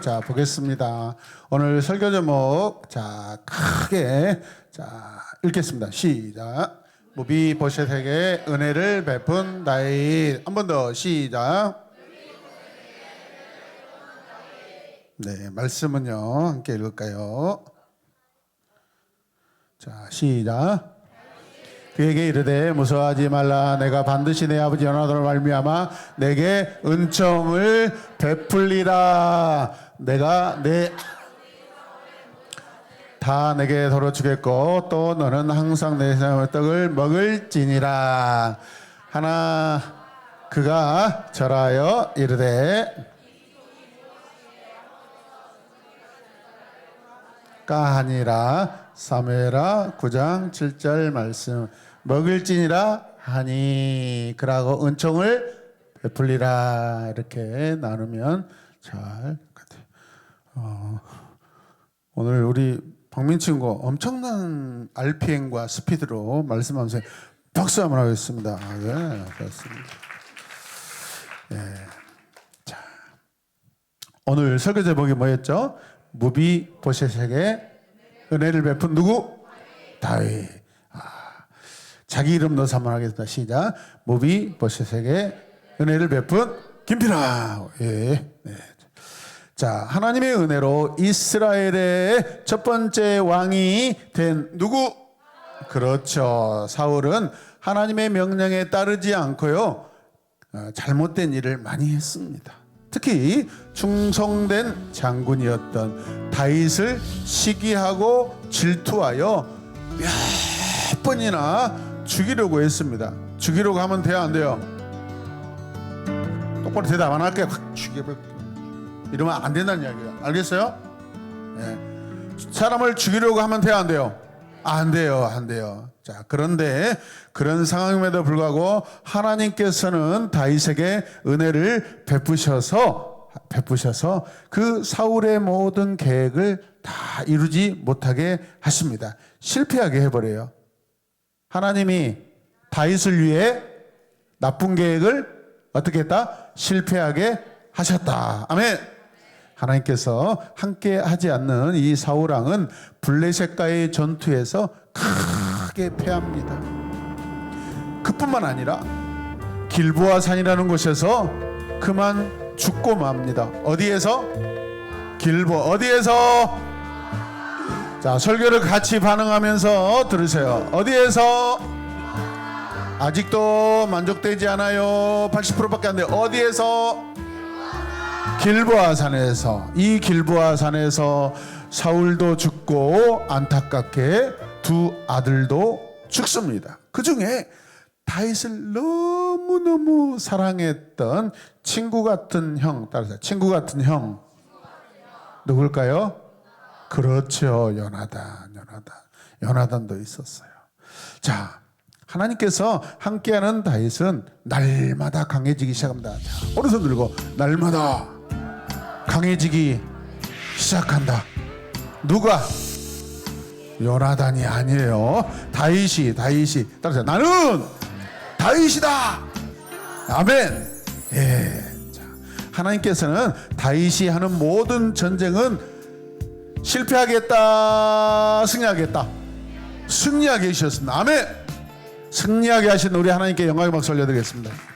자, 보겠습니다. 오늘 설교 제목, 자, 크게, 자, 읽겠습니다. 시작. 무비 보셋에게 은혜를 베푼 다윗. 한 번 더, 시작. 네, 말씀은요, 함께 읽을까요? 자, 시작. 그에게 이르되 무서워하지 말라 내가 반드시 내 아버지 연하도를 말미암아 내게 은총을 베풀리라 내가 내 다 내게 도로 주겠고 또 너는 항상 내 생명의 떡을 먹을지니라 하나 그가 절하여 이르되 까하니라 사무엘아 9장 7절 말씀 먹을지니라 하니 그라고 은총을 베풀리라 이렇게 나누면 잘. 어, 오늘 우리 박민 친구 엄청난 RPM과 스피드로 말씀하면서 박수 한번 하겠습니다. 예, 그렇습니다. 예. 자, 오늘 설교 제목이 뭐였죠? 무비 보셋에게 은혜를 베푼 누구? 다윗. 아, 자기 이름 넣어서 한번 하겠습니다. 시작. 무비 보셋에게 은혜를 베푼 김필아. 예. 네. 자, 하나님의 은혜로 이스라엘의 첫 번째 왕이 된 누구? 그렇죠. 사울은 하나님의 명령에 따르지 않고요. 어, 잘못된 일을 많이 했습니다. 특히 충성된 장군이었던 다윗을 시기하고 질투하여 몇 번이나 죽이려고 했습니다. 죽이려고 하면 돼요, 안 돼요? 똑바로 대답 안 할게요. 확 죽여버려. 이러면 안 된다는 이야기예요. 알겠어요? 예. 사람을 죽이려고 하면 돼요, 안 돼요? 안 돼요, 안 돼요. 자, 그런데 그런 상황임에도 불구하고 하나님께서는 다윗에게 은혜를 베푸셔서 베푸셔서 그 사울의 모든 계획을 다 이루지 못하게 하십니다. 실패하게 해버려요. 하나님이 다윗을 위해 나쁜 계획을 어떻게 했다? 실패하게 하셨다. 아멘. 하나님께서 함께 하지 않는 이 사울왕은 블레셋과의 전투에서 크게 패합니다. 그뿐만 아니라 길보아 산이라는 곳에서 그만 죽고 맙니다. 어디에서? 길보 어디에서? 자 설교를 같이 반응하면서 들으세요. 어디에서? 아직도 만족되지 않아요. 80%밖에 안 돼요. 어디에서? 길보아 산에서 이 길보아 산에서 사울도 죽고 안타깝게 두 아들도 죽습니다. 그 중에 다윗을 너무너무 사랑했던 친구 같은 형, 따라서 친구 같은 형 누굴까요? 그렇죠. 연하단, 연하단. 연하단도 있었어요. 자, 하나님께서 함께하는 다윗은 날마다 강해지기 시작합니다. 자, 오른손 들고 날마다 강해지기 시작한다. 누가? 요나단이 아니에요. 다윗이 다윗이 따라서 나는 다윗이다. 아멘. 예. 자, 하나님께서는 다윗이 하는 모든 전쟁은 실패하겠다, 승리하겠다. 승리하게 하셨습니다. 아멘. 승리하게 하신 우리 하나님께 영광의 박수 올려드리겠습니다.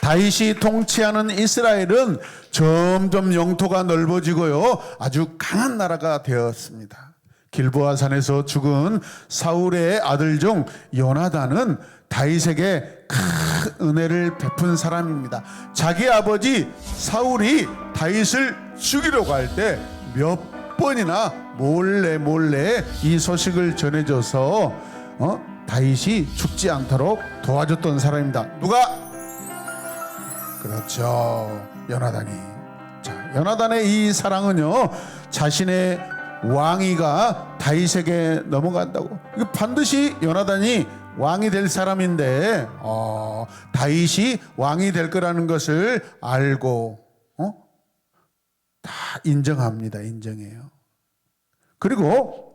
다윗이 통치하는 이스라엘은 점점 영토가 넓어지고요. 아주 강한 나라가 되었습니다. 길보아 산에서 죽은 사울의 아들 중 요나단은 다윗에게 큰 은혜를 베푼 사람입니다. 자기 아버지 사울이 다윗을 죽이려고 할 때 몇 번이나 몰래 몰래 이 소식을 전해줘서 어? 다윗이 죽지 않도록 도와줬던 사람입니다. 누가? 그렇죠. 연하단이. 자, 연하단의 이 사랑은요, 자신의 왕위가 다윗에게 넘어간다고. 반드시 연하단이 왕이 될 사람인데, 어, 다윗이 왕이 될 거라는 것을 알고, 어? 다 인정합니다. 인정해요. 그리고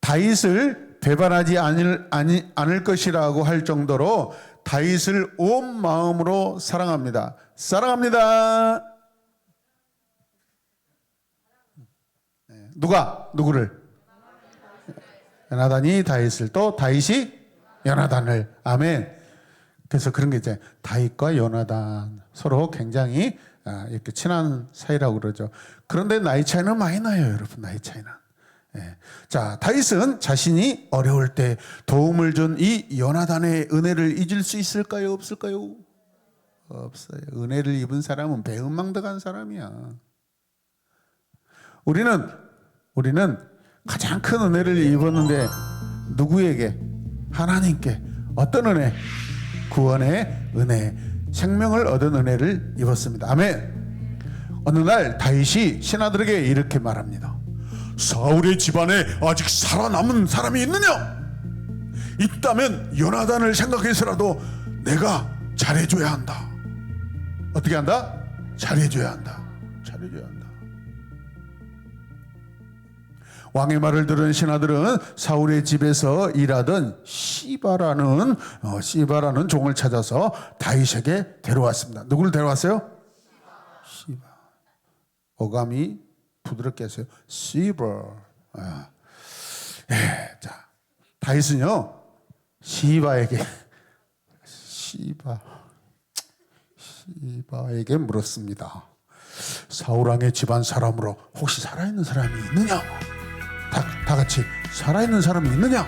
다윗을 배반하지 않을, 아니, 않을 것이라고 할 정도로 다윗을 온 마음으로 사랑합니다. 사랑합니다. 네, 누가 누구를? 연하단이 다윗을 또 다윗이 연하단을 아멘. 그래서 그런 게 이제 다윗과 연하단 서로 굉장히 아, 이렇게 친한 사이라고 그러죠. 그런데 나이 차이는 많이 나요, 여러분 나이 차이는. 예. 자, 다윗은 자신이 어려울 때 도움을 준이 요나단의 은혜를 잊을 수 있을까요, 없을까요? 없어요. 은혜를 입은 사람은 배은망덕한 사람이야. 우리는 우리는 가장 큰 은혜를 입었는데 누구에게? 하나님께 어떤 은혜? 구원의 은혜, 생명을 얻은 은혜를 입었습니다. 아멘. 어느 날 다윗이 신하들에게 이렇게 말합니다. 사울의 집안에 아직 살아남은 사람이 있느냐? 있다면 요나단을 생각해서라도 내가 잘해줘야 한다. 어떻게 한다? 잘해줘야 한다. 잘해줘야 한다. 왕의 말을 들은 신하들은 사울의 집에서 일하던 시바라는 어, 시바라는 종을 찾아서 다윗에게 데려왔습니다. 누구를 데려왔어요? 시바. 어감이 부드럽게 했어요. 시바. 아. 예, 자 다윗은요 시바에게 시바 시바에게 물었습니다. 사울 왕의 집안 사람으로 혹시 살아있는 사람이 있느냐? 다, 다 같이 살아있는 사람이 있느냐?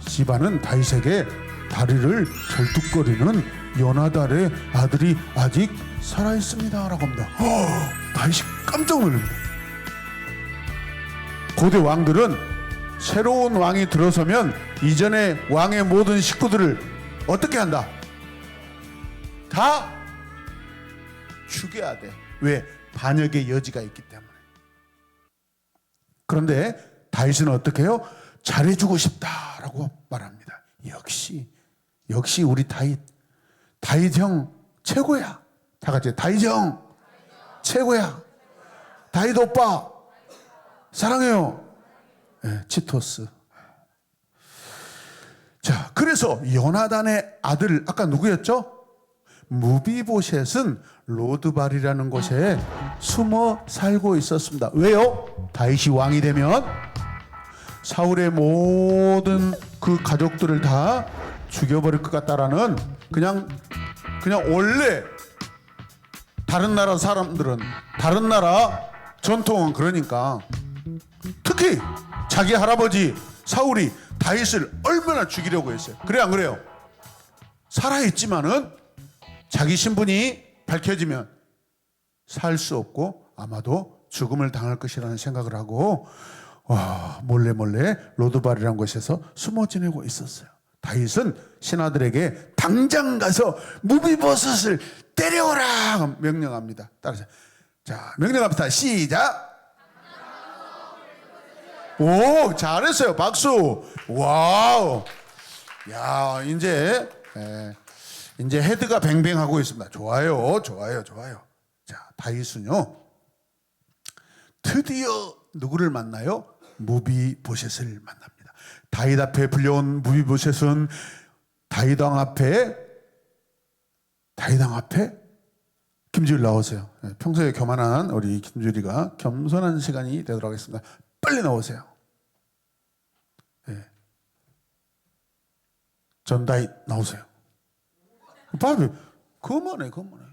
시바는 다윗에게 다리를 절뚝거리는 요나달의 아들이 아직 살아있습니다 라고 합니다. 어, 다윗이 깜짝 놀랍니다. 고대 왕들은 새로운 왕이 들어서면 이전에 왕의 모든 식구들을 어떻게 한다? 다 죽여야 돼. 왜? 반역의 여지가 있기 때문에. 그런데 다윗은 어떻게 해요? 잘해주고 싶다라고 말합니다. 역시, 역시 우리 다윗. 다윗 형 최고야. 다 같이 다윗 형 최고야. 다윗 오빠 사랑해요. 네, 치토스. 자, 그래서 요나단의 아들 아까 누구였죠? 무비보셋은 로드발이라는 곳에 숨어 살고 있었습니다. 왜요? 다윗이 왕이 되면 사울의 모든 그 가족들을 다 죽여버릴 것 같다라는 그냥 그냥 원래 다른 나라 사람들은 다른 나라 전통은 그러니까 특히 자기 할아버지 사울이 다윗을 얼마나 죽이려고 했어요. 그래 안 그래요? 살아있지만은 자기 신분이 밝혀지면 살 수 없고 아마도 죽음을 당할 것이라는 생각을 하고 와, 몰래 몰래 로드발이라는 곳에서 숨어 지내고 있었어요. 다윗은 신하들에게 당장 가서 무비버섯을 때려오라 명령합니다. 따라서 자 명령합니다. 시작. 오 잘했어요. 박수. 와우. 야 이제 예. 이제 헤드가 뱅뱅하고 있습니다. 좋아요, 좋아요, 좋아요. 자, 다윗은요, 드디어 누구를 만나요? 무비보셋을 만납니다. 다윗 앞에 불려온 무비보셋은 다윗 왕 앞에 다윗 왕 앞에 김주일 나오세요. 네, 평소에 교만한 우리 김주리가 겸손한 시간이 되도록 하겠습니다. 빨리 나오세요. 네. 전 다윗 나오세요. 봐봐, 그만해, 그만해.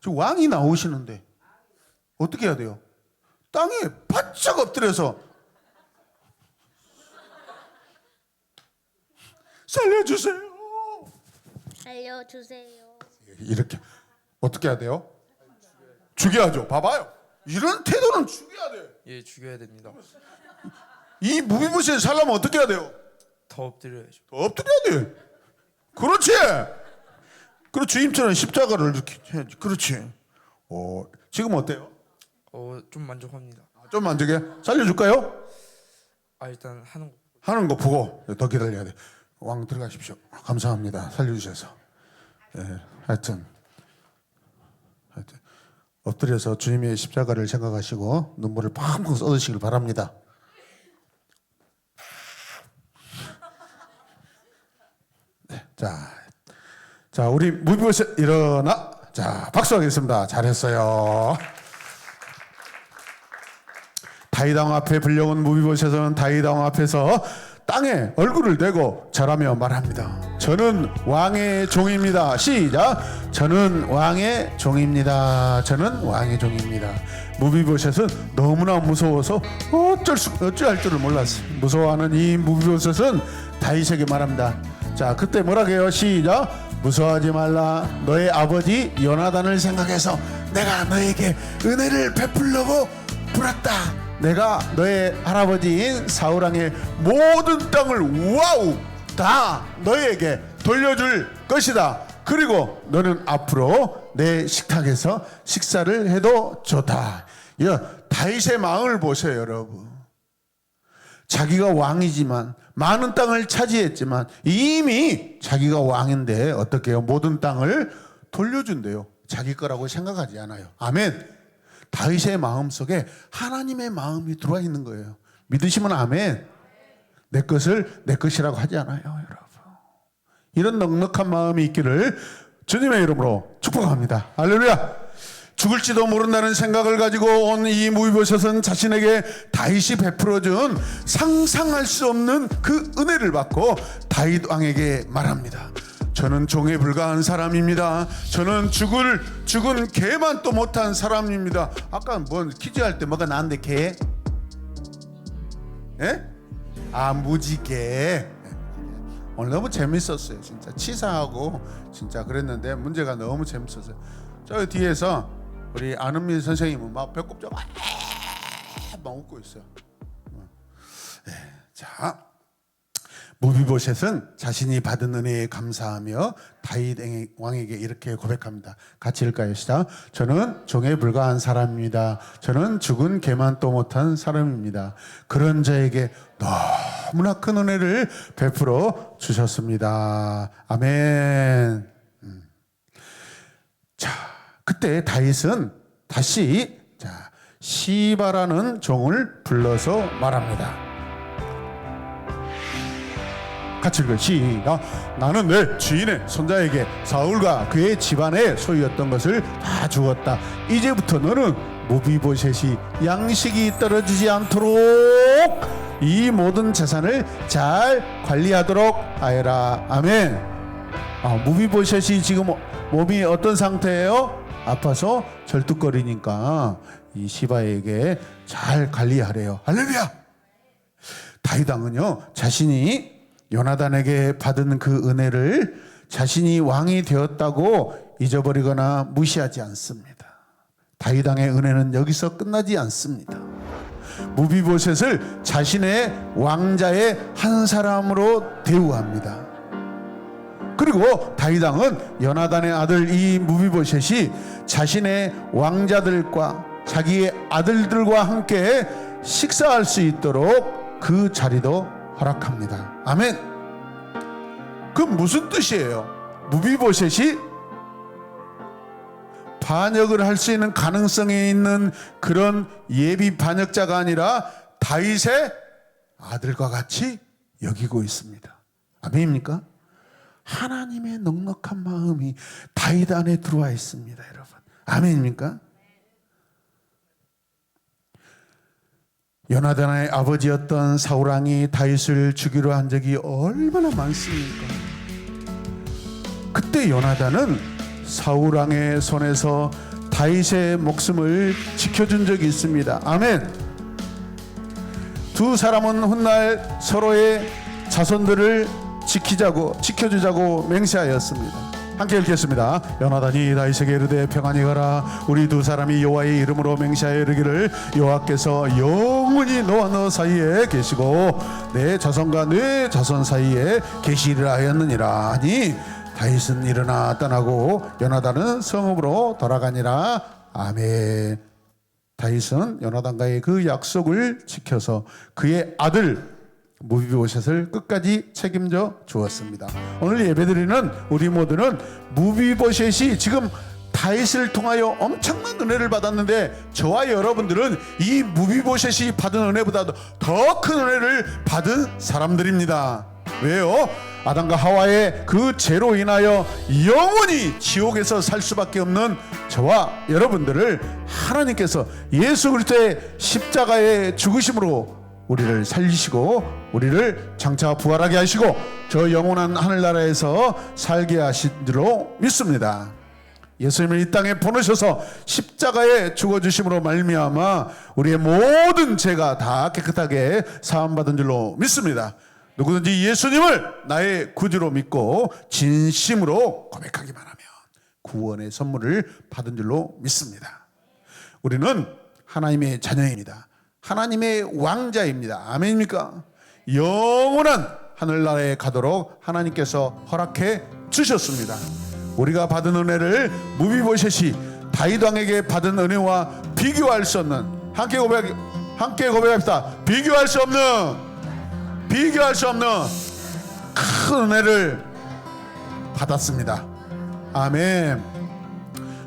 저 왕이 나오시는데 어떻게 해야 돼요? 땅에 바짝 엎드려서 살려주세요. 살려주세요. 이렇게 어떻게 해야 돼요? 죽여야죠. 봐봐요. 이런 태도는 죽여야 돼. 예, 죽여야 됩니다. 이 무비무시에 살려면 어떻게 해야 돼요? 더 엎드려야죠. 더 엎드려야 돼. 그렇지. 그렇지. 주임처럼 십자가를 이렇게 해야지. 그렇지. 어, 지금 어때요? 어, 좀 만족합니다. 좀 만족해? 살려줄까요? 아, 일단 하는 거. 하는 거 보고 더 기다려야 돼. 왕 들어가십시오. 감사합니다. 살려주셔서. 예, 하여튼 엎드려서 주님의 십자가를 생각하시고 눈물을 팡팡 쏟으시길 바랍니다. 네, 자, 자 우리 무비보셋 일어나. 자 박수하겠습니다. 잘했어요. 다이당 앞에 불려온 무비보셋은 다이당 앞에서 땅에 얼굴을 대고 절하며 말합니다. 저는 왕의 종입니다. 시작. 저는 왕의 종입니다. 저는 왕의 종입니다. 무비보셋은 너무나 무서워서 어쩔 수 어찌할 줄을 몰랐어요. 무서워하는 이 무비보셋은 다윗에게 말합니다. 자, 그때 뭐라고 해요? 시작. 무서워하지 말라. 너의 아버지 요나단을 생각해서 내가 너에게 은혜를 베풀려고 불었다. 내가 너의 할아버지인 사우랑의 모든 땅을 와우 다 너에게 돌려줄 것이다. 그리고 너는 앞으로 내 식탁에서 식사를 해도 좋다. 이 다윗의 마음을 보세요, 여러분. 자기가 왕이지만 많은 땅을 차지했지만 이미 자기가 왕인데 어떻게 해요? 모든 땅을 돌려준대요. 자기 거라고 생각하지 않아요. 아멘. 다윗의 마음 속에 하나님의 마음이 들어와 있는 거예요. 믿으시면 아멘. 내 것을 내 것이라고 하지 않아요, 여러분. 이런 넉넉한 마음이 있기를 주님의 이름으로 축복합니다. 할렐루야. 죽을지도 모른다는 생각을 가지고 온 이 무비보셋은 자신에게 다윗이 베풀어준 상상할 수 없는 그 은혜를 받고 다윗 왕에게 말합니다. 저는 종에 불과한 사람입니다. 저는 죽을 죽은 개만 또 못한 사람입니다. 아까 뭔 퀴즈 할 때 뭐가 나왔는데 개? 예? 아 무지개. 오늘 너무 재밌었어요. 진짜 치사하고 진짜 그랬는데 문제가 너무 재밌었어요. 저 뒤에서 우리 안은민 선생님은 막 배꼽 잡아 막 웃고 있어요. 네, 자 무비보셋은 자신이 받은 은혜에 감사하며 다윗 왕에게 이렇게 고백합니다. 같이 읽까요? 시작. 저는 종에 불과한 사람입니다. 저는 죽은 개만 또 못한 사람입니다. 그런 자에게 너무나 큰 은혜를 베풀어 주셨습니다. 아멘. 음. 자, 그때 다윗은 다시 자 시바라는 종을 불러서 말합니다. 같이 읽어 시작. 나는 내 주인의 손자에게 사울과 그의 집안의 소유였던 것을 다 주었다. 이제부터 너는 무비보셋이 양식이 떨어지지 않도록 이 모든 재산을 잘 관리하도록 하여라. 아멘. 아, 무비보셋이 지금 몸이 어떤 상태예요? 아파서 절뚝거리니까 이 시바에게 잘 관리하래요. 할렐루야! 다이당은요 자신이 요나단에게 받은 그 은혜를 자신이 왕이 되었다고 잊어버리거나 무시하지 않습니다. 다윗왕의 은혜는 여기서 끝나지 않습니다. 무비보셋을 자신의 왕자의 한 사람으로 대우합니다. 그리고 다윗왕은 요나단의 아들 이 무비보셋이 자신의 왕자들과 자기의 아들들과 함께 식사할 수 있도록 그 자리도 허락합니다. 아멘. 그 무슨 뜻이에요? 무비보셋이 반역을 할 수 있는 가능성이 있는 그런 예비 반역자가 아니라 다윗의 아들과 같이 여기고 있습니다. 아멘입니까? 하나님의 넉넉한 마음이 다윗 안에 들어와 있습니다, 여러분. 아멘입니까? 요나단의 아버지였던 사우랑이 다윗을 죽이려 한 적이 얼마나 많습니까? 그때 요나단은 사우랑의 손에서 다윗의 목숨을 지켜준 적이 있습니다. 아멘. 두 사람은 훗날 서로의 자손들을 지키자고 지켜주자고 맹세하였습니다. 함께 읽겠습니다. 연하다니 다윗에게 이르되 평안히 가라. 우리 두 사람이 여호와의 이름으로 맹세하여 이르기를 여호와께서 영원히 너와 너 사이에 계시고 내 자손과 내 자손 사이에 계시리라 하였느니라 하니 다윗은 일어나 떠나고 연하다는 성읍으로 돌아가니라. 아멘. 다윗은 연하단과의 그 약속을 지켜서 그의 아들 무비보셋을 끝까지 책임져 주었습니다. 오늘 예배드리는 우리 모두는 무비보셋이 지금 다윗을 통하여 엄청난 은혜를 받았는데 저와 여러분들은 이 무비보셋이 받은 은혜보다도 더 큰 은혜를 받은 사람들입니다. 왜요? 아담과 하와의 그 죄로 인하여 영원히 지옥에서 살 수밖에 없는 저와 여러분들을 하나님께서 예수 그리스도의 십자가의 죽으심으로 우리를 살리시고 우리를 장차 부활하게 하시고 저 영원한 하늘나라에서 살게 하신 줄로 믿습니다. 예수님을 이 땅에 보내셔서 십자가에 죽어 주심으로 말미암아 우리의 모든 죄가 다 깨끗하게 사함 받은 줄로 믿습니다. 누구든지 예수님을 나의 구주로 믿고 진심으로 고백하기만 하면 구원의 선물을 받은 줄로 믿습니다. 우리는 하나님의 자녀입니다. 하나님의 왕자입니다. 아멘입니까? 영원한 하늘나라에 가도록 하나님께서 허락해 주셨습니다. 우리가 받은 은혜를 무비보셋이 다윗 왕에게 받은 은혜와 비교할 수 없는 함께 고백 함께 고백합시다. 비교할 수 없는 비교할 수 없는 큰 은혜를 받았습니다. 아멘.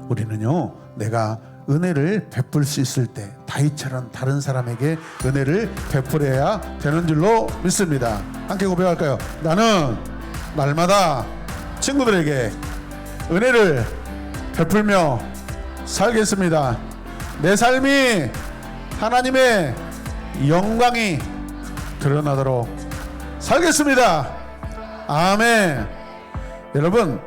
우리는요, 내가 은혜를 베풀 수 있을 때 다윗처럼 다른 사람에게 은혜를 베풀어야 되는 줄로 믿습니다. 함께 고백할까요? 나는 날마다 친구들에게 은혜를 베풀며 살겠습니다. 내 삶이 하나님의 영광이 드러나도록 살겠습니다. 아멘. 여러분,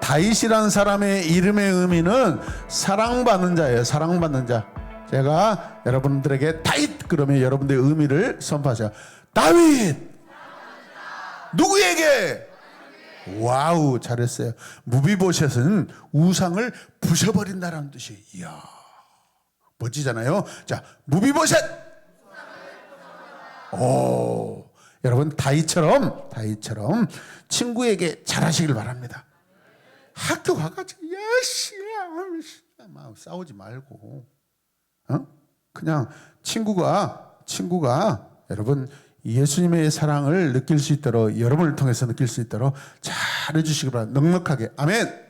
다윗이라는 사람의 이름의 의미는 사랑받는 자예요. 사랑받는 자. 제가 여러분들에게 다윗 그러면 여러분들의 의미를 선포하세요. 다윗 누구에게? 와우 잘했어요. 무비보셋은 우상을 부셔버린다라는 뜻이에요. 이야 멋지잖아요. 자 무비보셋. 오 여러분 다윗처럼 다윗처럼 친구에게 잘하시길 바랍니다. 학교 가가지고 야씨야 막 싸우지 말고 어? 그냥 친구가 친구가 여러분 예수님의 사랑을 느낄 수 있도록 여러분을 통해서 느낄 수 있도록 잘 해주시기 바랍니다. 넉넉하게 아멘.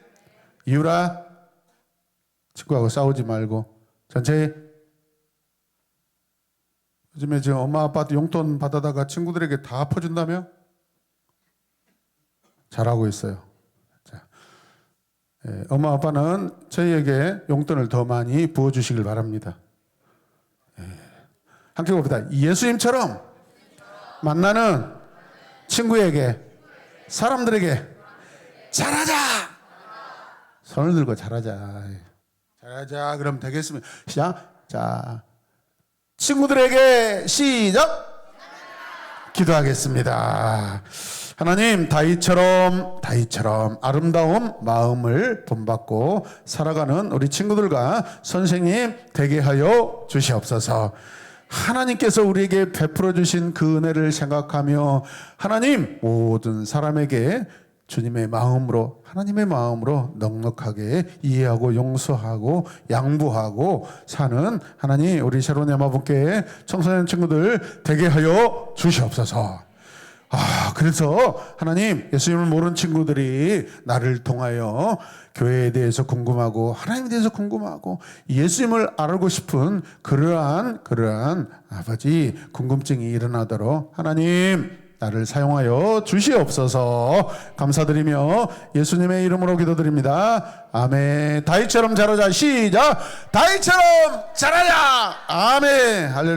이유라 친구하고 싸우지 말고 전체 요즘에 지금 엄마 아빠한테 용돈 받아다가 친구들에게 다 퍼준다며 잘하고 있어요. 자, 예, 엄마 아빠는 저희에게 용돈을 더 많이 부어주시길 바랍니다. 예, 함께 봅시다. 예수님처럼 만나는 친구에게 사람들에게 잘하자. 손을 들고 잘하자. 잘하자. 그럼 되겠습니다. 시작. 자, 친구들에게 시작. 기도하겠습니다. 하나님 다윗처럼 다윗처럼 아름다운 마음을 본받고 살아가는 우리 친구들과 선생님 되게 하여 주시옵소서. 하나님께서 우리에게 베풀어 주신 그 은혜를 생각하며 하나님 모든 사람에게 주님의 마음으로 하나님의 마음으로 넉넉하게 이해하고 용서하고 양보하고 사는 하나님 우리 새로운 야마분께 청소년 친구들 되게 하여 주시옵소서. 아, 그래서 하나님 예수님을 모르는 친구들이 나를 통하여 교회에 대해서 궁금하고 하나님에 대해서 궁금하고 예수님을 알고 싶은 그러한 그러한 아버지 궁금증이 일어나도록 하나님 나를 사용하여 주시옵소서 감사드리며 예수님의 이름으로 기도드립니다. 아멘. 다윗처럼 자라자 시작. 다윗처럼 자라자. 아멘. 할렐루야.